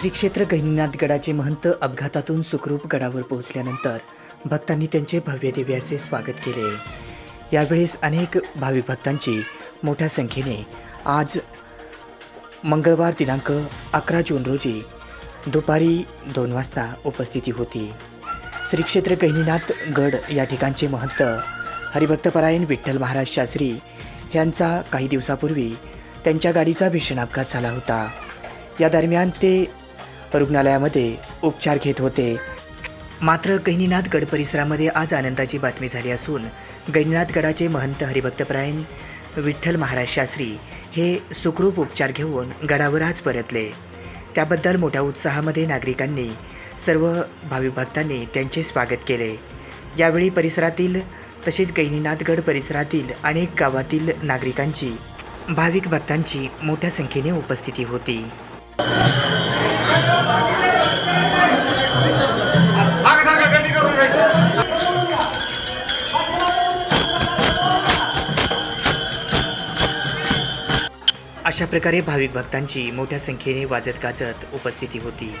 श्री क्षेत्र गहिनीनाथ गडाचे महंत अपघातातून सुखरूप गडावर पोहोचल्यानंतर भक्तांनी त्यांचे भव्य दिव्याचे स्वागत केले. यावेळेस अनेक भाविक भक्तांची मोठ्या संख्येने आज मंगळवार दिनांक अकरा जून रोजी दुपारी दोन वाजता उपस्थिती होती. श्री क्षेत्र गहिनीनाथ गड या ठिकाणचे महंत हरिभक्तपरायण विठ्ठल महाराज शास्त्री यांचा काही दिवसापूर्वी त्यांच्या गाडीचा भीषण अपघात झाला होता. या दरम्यान ते रुग्णालयामध्ये उपचार घेत होते. मात्र गहिनीनाथ गड परिसरामध्ये आज आनंदाची बातमी झाली असून गहिनीनाथ गडाचे महंत हरिभक्तप्रायण विठ्ठल महाराज शास्त्री हे सुखरूप उपचार घेऊन गडावर आज परतले. त्याबद्दल मोठ्या उत्साहामध्ये नागरिकांनी सर्व भाविक भक्तांनी त्यांचे स्वागत केले. यावेळी परिसरातील तसेच गहिनीनाथगड परिसरातील अनेक गावातील नागरिकांची भाविक भक्तांची मोठ्या संख्येने उपस्थिती होती. अशा प्रकारे भाविक भक्तांची मोठ्या संख्येने वाजत गाजत उपस्थिती होती.